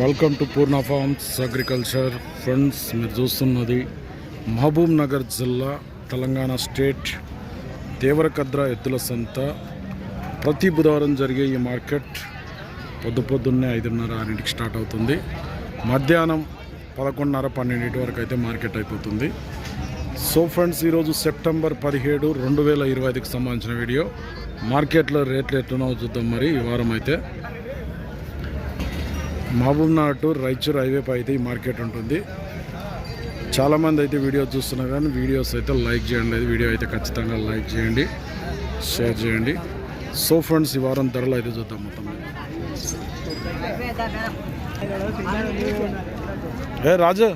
Welcome to Poorna farms agriculture friends మీరు చూస్తున్నది మహబూబ్ నగర్ జిల్లా తెలంగాణ స్టేట్ దేవరకద్ర ఎద్దుల సంత. ప్రతి బుధవారం జరిగే ఈ మార్కెట్ పొద్దు పొద్దున్నే ఐదున్నర ఆరింటికి స్టార్ట్ అవుతుంది. మధ్యాహ్నం పదకొండున్నర పన్నెండింటి వరకు అయితే మార్కెట్ అయిపోతుంది. సో ఫ్రెండ్స్ ఈరోజు సెప్టెంబర్ పదిహేడు రెండు వేల ఇరవై ఐదుకి సంబంధించిన వీడియో. మార్కెట్లో రేట్లు ఎట్లున్నావో చూద్దాం మరి ఈ వారం అయితే. మహబూబ్నగర్ టు రాయచూర్ హైవేపై అయితే ఈ మార్కెట్ ఉంటుంది. చాలామంది అయితే వీడియో చూస్తున్నారు కానీ వీడియోస్ అయితే లైక్ చేయండి. వీడియో అయితే ఖచ్చితంగా లైక్ చేయండి షేర్ చేయండి. సో ఫ్రెండ్స్ ఈ వారం ధరలు అయితే చూద్దాం మొత్తం ఏ రాజు?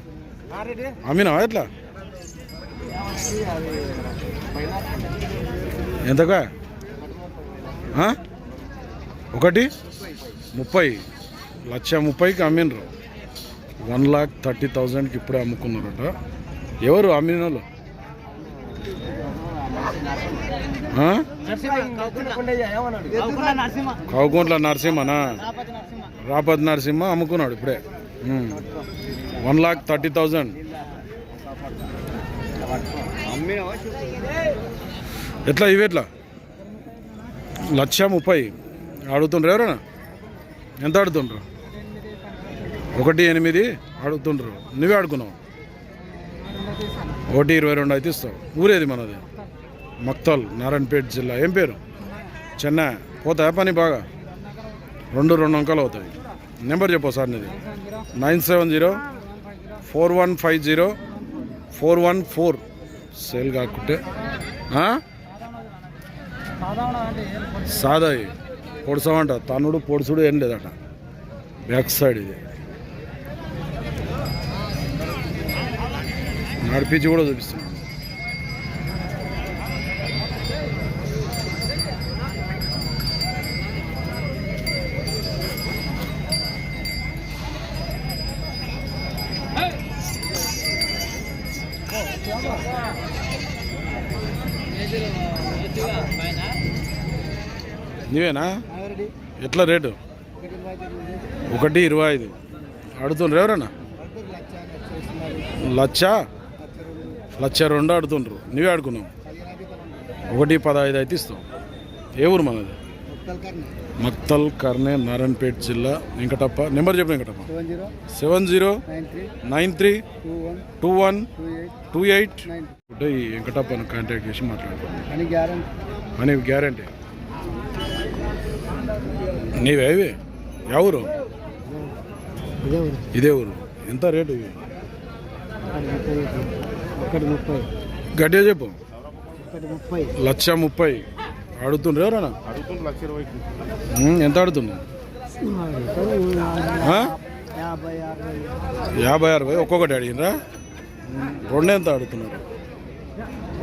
అమీనా ఎట్లా? ఎంతగా ఒకటి? ముప్పై. లక్ష ముప్పైకి అమ్మినరు. వన్ లాక్ థర్టీ థౌజండ్కి ఇప్పుడే అమ్ముకున్నారట. ఎవరు అమ్మిన వాళ్ళు కావుకుంట్ల నరసింహనా? రాపతి నరసింహ అమ్ముకున్నాడు ఇప్పుడే. One lakh thirty thousand. ఎట్లా ఇవి ఎట్లా? లక్ష ముప్పై. అడుగుతుండ్రు ఎవరైనా ఎంత ఆడుతుండ్రు? ఒకటి ఎనిమిది అడుగుతుండ్రు నువ్వే అడుగున్నావు ఒకటి ఇరవై రెండు అయితే ఇస్తావు. ఊరేది మనది? మక్తల్ నారాయణపేట జిల్లా. ఏం పేరు? చెన్నై. పోతాయా పని బాగా? రెండు రెండు అంకాలు అవుతాయి. నెంబర్ చెప్పు సార్ నీది. Nine seven zero four one five zero four one four. Sale కాకుంటే. సాదాయి. పొడుసామంట తన్నుడు పొడుసుడు ఏం లేదట బ్యాక్ సైడ్ ఇది నడిపించి కూడా చూపిస్తున్నాను నీవేనా ఎట్లా రేటు? ఒకటి ఇరవై ఐదు అడుగుతుండ్రు ఎవరన్నా? లచ్చ లచ్చ రెండు. అడుగుతుండ్రు. నువ్వే అడుగున్నావు. ఒకటి పదహైదు అయితే ఇస్తావు ఏ ఊరు మనది? మక్తల్ కర్నే నారాయణపేట జిల్లా వెంకటప్ప. నెంబర్ చెప్పు Venkatappa. Seven zero. Nine three. Two one. Two eight. ఈ వెంకటప్పను కాంటాక్ట్ చేసి మాట్లాడుకోండి అని గ్యారంటీ. నీవేవి ఎవరు? ఇదే ఊరు. ఇదే ఊరు ఎంత రేటు ఇవి? గట్టిగా చెప్పు. లక్ష ముప్పై. అడుగుతుండ్రు ఎవరన్నా ఎంత అడుగుతున్నావు ఆ? యాభై అరవై ఒక్కొక్కటి అడిగినరా రెండు ఎంత అడుగుతున్నారు?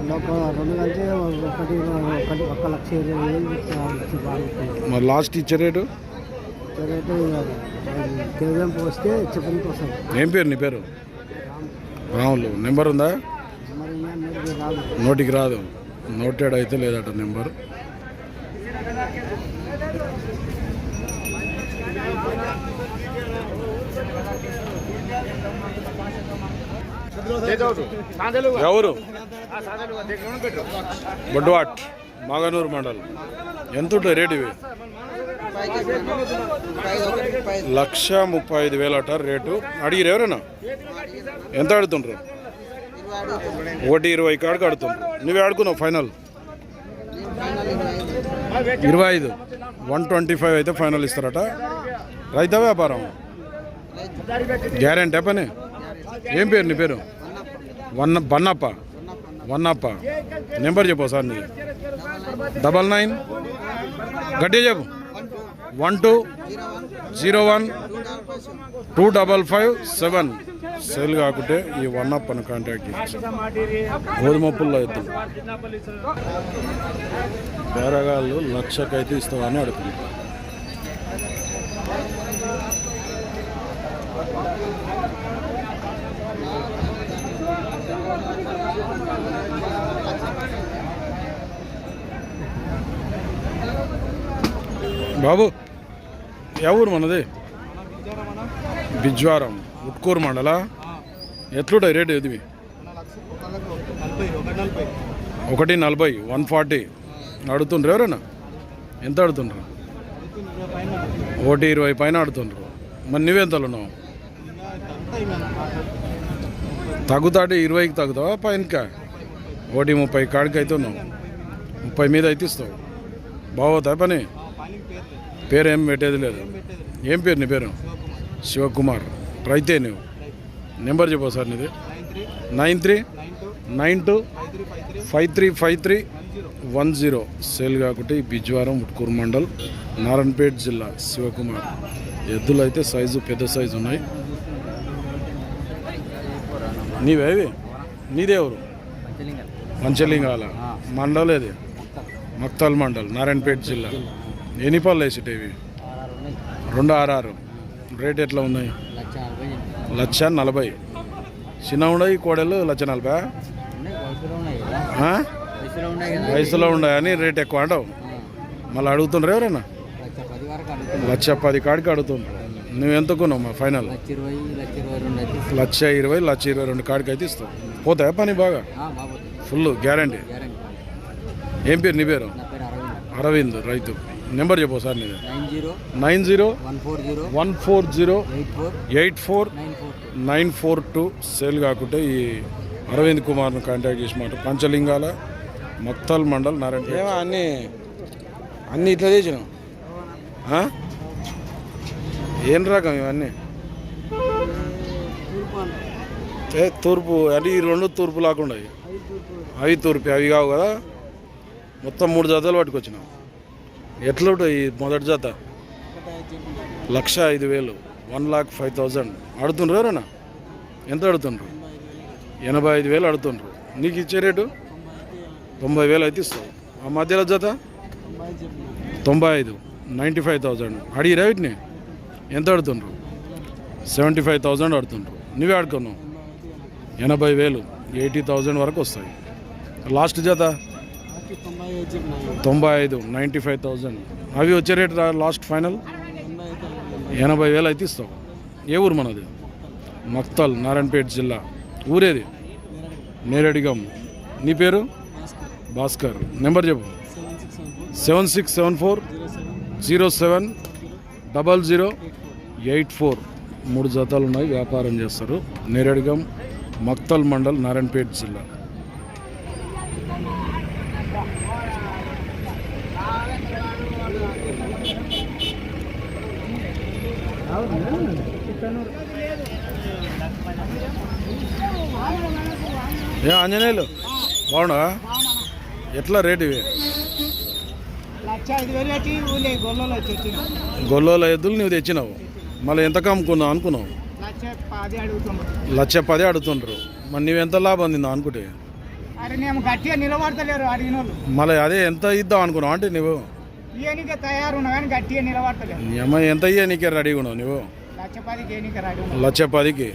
రెండు కలిసి ఒకటి ఒకటి ఒక లక్ష ఇరవై వేలు మరి లాస్ట్ ఇచ్చే రేటు? రేటు వస్తే ఏం పేరు నీ పేరు? రాములు. నెంబర్ ఉందా? నోటికి రాదు. నోటెడ్ అయితే లేదట నెంబర్. ఎవరు? బొడ్వాట్ మాగనూరు మండలం. ఎంత ఉంటుంది రేటు ఇవి? లక్ష ముప్పై ఐదు వేలు అట రేటు. అడిగిరు ఎవరైనా? ఎంత ఆడుతుండ్రు ఒకటి ఇరవై కాడికి ఆడుతుండ్రు నువ్వే ఆడుకున్నావు ఫైనల్. ఇరవై ఐదు. వన్ ట్వంటీ ఫైవ్ అయితే ఫైనల్ ఇస్తారట. రైత వ్యాపారం? గ్యారెంటీ పని? ఏం పేరు నీ పేరు? వన్ బన్నప్ప. వన్నప్ప నెంబర్ చెప్పు సార్ నీ డబల్ నైన్ గట్టిగా చెప్పు. One two zero one two double five seven sale కాకుంటే ఈ వన్ అప్ అని కాంటాక్ట్ చేయొచ్చు గోధుమ పుల్ల బేరగాళ్ళు లక్షకైతే ఇస్తామని అడుగుతున్నారు బాబు ఏ ఊరు మనది? బిజ్వారం ఉట్కూరు మండల? ఎట్లుంటాయి రేటు ఇది ఒకటి నలభై వన్ ఫార్టీ. అడుగుతుండ్రు ఎవరైనా? ఎంత అడుగుతుండ్రు? ఒకటి ఇరవై పైన అడుగుతుండ్రు. మరి నువ్వెంతలు ఉన్నావు తగ్గుతాటి ఇరవైకి తగ్గుతావా పైనకా? ఒకటి ముప్పై కాడికి అయితే ఉన్నావు. ముప్పై మీద అయితే ఇస్తావు. బాగోతా పని? పేరు ఏం పెట్టేది లేదు. ఏం పేరు నీ పేరు? శివకుమార్. రైతే నువ్వు నెంబర్ చెప్పు సార్ నీది. Nine three nine two five three five three one zero. Sale కాకుంటే బిజ్వారం ఉట్కూరు మండల్ నారాయణపేట్ జిల్లా. శివకుమార్. ఎద్దులు అయితే సైజు పెద్ద సైజు ఉన్నాయి. నీవేవి నీదేవరు పంచలింగాల. మండల్ ఇది మక్తల్ మండల్ నారాయణపేట్ జిల్లా. ఎన్ని పళ్ళు వేసేటివి? రెండు ఆర్ఆర్ రేట్ ఎట్లా ఉన్నాయి? లక్ష నలభై. చిన్న ఉన్నాయి కోడలు లక్ష నలభై. వయసులో ఉన్నాయని రేట్ ఎక్కువ అంటావు. మళ్ళీ అడుగుతుండ్రు ఎవరైనా? లక్ష పది కాడికి అడుగుతుండ్రు. నువ్వు ఎంత కొన్నావు మా ఫైనల్? లక్ష ఇరవై లక్ష ఇరవై రెండు కాడికి అయితే ఇస్తావు. పోతాయా పని బాగా? Full guarantee. ఏం పేరు నీ పేరు? అరవింద్ రైతు. నెంబర్ చెప్పు sir nine zero nine zero one four zero eight four nine four two. Sale కాకుంటే ఈ అరవింద్ కుమార్ను కాంటాక్ట్ చేసి మాట పంచలింగాల మక్తల్ మండల్ నారాయణ అన్నీ అన్నీ ఇట్లా చేసినాం? ఏం రకం ఇవన్నీ? ఏ తూర్పు అంటే ఈ రెండు తూర్పు లాకుండా. అవి తూర్పు అవి కావు కదా? మొత్తం మూడు జతలు పట్టుకొచ్చినాం ఎట్లా ఈ మొదటి జత? లక్ష ఐదు వేలు వన్ లాక్ ఫైవ్ థౌజండ్. అడుతుండ్రు ఎవరన్నా ఎంత అడుగుతుండ్రు? ఎనభై ఐదు వేలు అడుతుండ్రు నీకు ఇచ్చే రేటు? తొంభై వేలు అయితే ఇస్తావు. ఆ మధ్యలో జత? తొంభై ఐదు నైంటీ ఫైవ్ థౌజండ్. అడిగిరా వీటిని? ఎంత అడుతుండ్రు సెవెంటీ ఫైవ్ థౌజండ్ అడుతుండ్రు నువ్వే అడుకున్నావు ఎనభై వేలు ఎయిటీ థౌజండ్ వరకు వస్తాయి. లాస్ట్ జత? తొంభై ఐదు నైంటీ ఫైవ్ థౌజండ్. అవి వచ్చే రేట్ లాస్ట్ ఫైనల్? ఎనభై వేలు అయితే ఇస్తాం. ఏ ఊరు మనది? మక్తల్ నారాయణపేట జిల్లా. ఊరేది? నేరడిగం నీ పేరు? భాస్కర్. నెంబర్ చెప్పు. Seven six seven four zero seven double zero eight four. మూడు జతాలు ఉన్నాయి వ్యాపారం చేస్తారు. నేరడిగం మక్తల్ మండల్ నారాయణపేట జిల్లా. ఏ ఆంజనేయులు బాగున్నా ఎట్లా రేటు ఇవి? గొల్లలో ఎద్దులు నువ్వు తెచ్చినావు. మళ్ళీ ఎంత కమ్ముకున్నావు అనుకున్నావు? లక్ష పది అడుగుతుండ్రు. మరి నువ్వు ఎంత లాభం అందిందా అనుకుంటే? మళ్ళీ అదే ఎంత ఇద్దాం అనుకున్నావు అంటే నువ్వు ఇయనికే తయారున్నా కానీ గట్టిగా అమ్మ ఎంత రెడీగా ఉన్నావు నువ్వు? లక్ష పదికి ఏనికే రాడు లక్ష పదికి.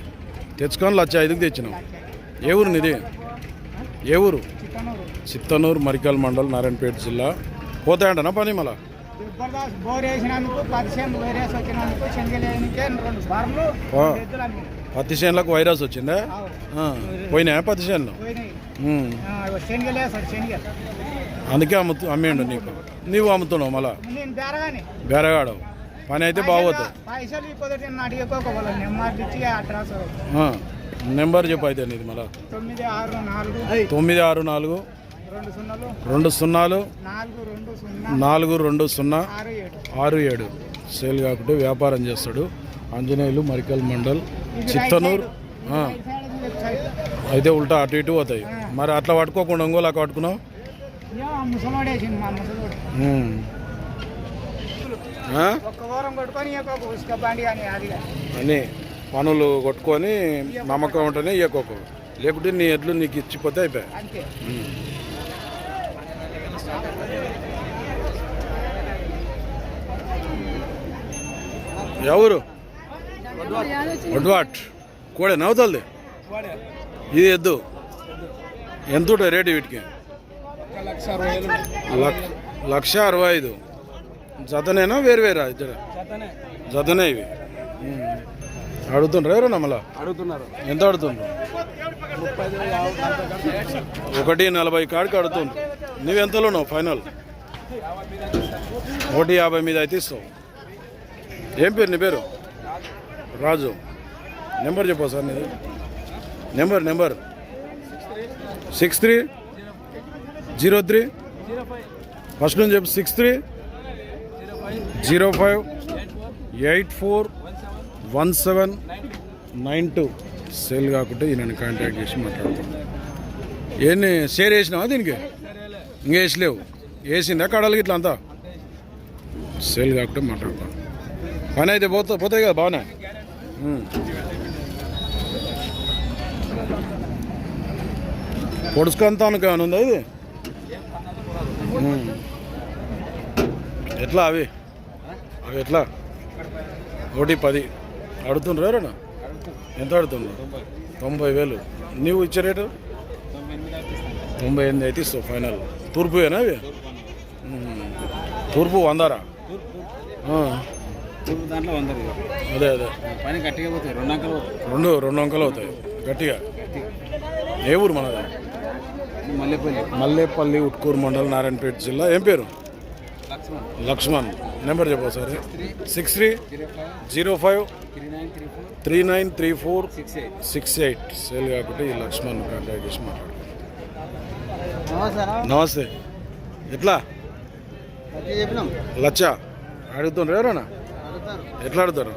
తెచ్చుకొని లక్ష ఐదుకి తెచ్చినావు. ఏ ఊరు నీది? ఏ ఊరు? చిత్తనూరు. మరికల్ మండల్ నారాయణపేట జిల్లా. పోతాయంటనా పని మళ్ళా? జబర్దస్త్ బోర్ వేసినందుకు వేరేసి వచ్చినందుకు శనగలేనికే రెండు. పత్తి చేనులకు వైరస్ వచ్చిందా? పోయినాయా పత్తి చేనులు అందుకే అమ్ముతూ అమ్మేయండు నీకు. నీవు అమ్ముతున్నావు మళ్ళా? బేరగాడు. పని అయితే బాగోతుంది నెంబర్ చెప్పు అయితే నీది మళ్ళా. తొమ్మిది ఆరు నాలుగు. తొమ్మిది ఆరు నాలుగు. రెండు సున్నాలు. నాలుగు రెండు సున్నా. నాలుగు రెండు సున్నా. ఆరు ఏడు. సేల్ కాకుంటే వ్యాపారం చేస్తాడు. ఆంజనేయులు మరికల్ మండల్ చిత్తనూరు. అయితే ఉల్టా అటు ఇటు పోతాయి. మరి అట్లా పట్టుకోకుండా ఒంగోలు పట్టుకున్నావు? మా ముసలోడు? ఒక్క వారం కొట్టుకొని బండి అని అది కానీ. అని పనులు కొట్టుకొని నమ్మకం ఉంటేనే ఇవ్వకోకు లేకుంటే నీ ఎడ్లు నీకు ఇచ్చిపోతే అయిపోయాయి. అంతే. ఎవరు? వడ్వాట్. కోడే నవ్వుతుంది. ఇది ఎద్దు. ఎంత రేటు వీటికి? లక్ష అరవై ఐదు. జతనేనా? వేరు వేరా ఇద్దరు? జతనే. ఇవి. అడుగుతుండ్రు ఎవరన్నా మళ్ళా? అడుగుతున్నారు. ఎంత అడుగుతుండ్రు? ఒకటి నలభై కాడికి అడుగుతుండ్రు. నువ్వెంతలో ఉన్నావు? ఫైనల్. ఒకటి యాభై మీద అయితే ఇస్తావు. ఏం పేరు నీ పేరు? రాజు. నెంబర్ చెప్పు సార్ నీది. Number number. Six three? Zero three. First నుంచి చెప్పు six three. Zero five. Eight four. One seven. Nine two. Sale కాకుంటే ఈయనని కాంటాక్ట్ చేసి మాట్లాడుతాను. ఏంటి షేర్ వేసినావా దీనికి? ఇంకా వేసలేవు. వేసిందా కడలు ఇట్లా అంతా? సేల్ కాకుండా మాట్లాడతాను. పని అయితే పోతా పోతాయి కదా బాగానే? ఉమ్. పొడుచుకంతానికి ఏమైనా ఉందా ఇది? ఎట్లా అవి? అవి ఎట్లా? ఒకటి పది. అడుగుతుండ్రు ఎవరన్నా ఎంత అడుగుతుండ్రు? తొంభై వేలు. నీవు ఇచ్చే రేటు? తొంభై ఎనిమిది అయితే ఇస్తావు ఫైనల్. తూర్పుయేనా అవి. తూర్పు వందరా? ఆ, దాంట్లో వంద అదే అదే. పని గట్టిగా పోతాయి రెండు అంకలు రెండు రెండు అంకలు అవుతాయి. గట్టిగా. ఏ ఊరు మనది? మల్లెపల్లి. మల్లేపల్లి ఉట్కూరు మండలం నారాయణపేట జిల్లా. ఏం పేరు? లక్ష్మణ్. నెంబర్ చెప్పు sir six three zero five three nine three four six eight. Sale కాకుంటే ఈ లక్ష్మణ్ కాంటాక్ట్ చేసి మాట్లాడు. నమస్తే. ఎట్లా? లచ్చ. అడుగుతుండ్రు ఎవరన్నా ఎట్లా అడుగుతారు?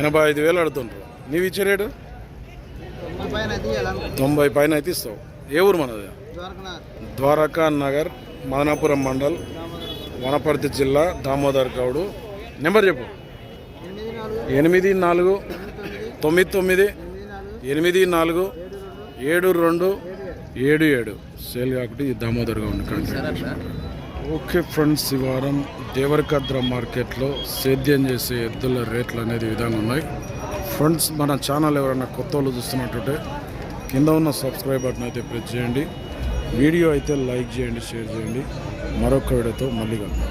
ఎనభై ఐదు వేలు అడుగుతుండ్రు. నీవు ఇచ్చే రేటు? తొంభై పైన అయితే ఇస్తావు. ఏ ఊరు మనది? ద్వారకా నగర్ మదనాపురం మండల్ వనపర్తి జిల్లా దామోదర్ గౌడు. నెంబర్ చెప్పు. ఎనిమిది నాలుగు తొమ్మిది తొమ్మిది ఎనిమిది నాలుగు ఏడు రెండు ఏడు ఏడు. సేల్ కాకుండా దామోదర్ గౌడ్ ఓకే ఫ్రెండ్స్ ఈ వారం దేవరకద్ర మార్కెట్లో సేద్యం చేసే ఎద్దుల రేట్లు అనేది విధంగా ఉన్నాయి. ఫ్రెండ్స్ మన ఛానల్ ఎవరైనా కొత్త వాళ్ళు చూస్తున్నట్టుంటే కింద ఉన్న సబ్స్క్రైబ్ బటన్ అయితే ప్రెస్ చేయండి. వీడియో అయితే లైక్ చేయండి షేర్ చేయండి. మరొక వీడియోతో మళ్ళీ కలుగుతాం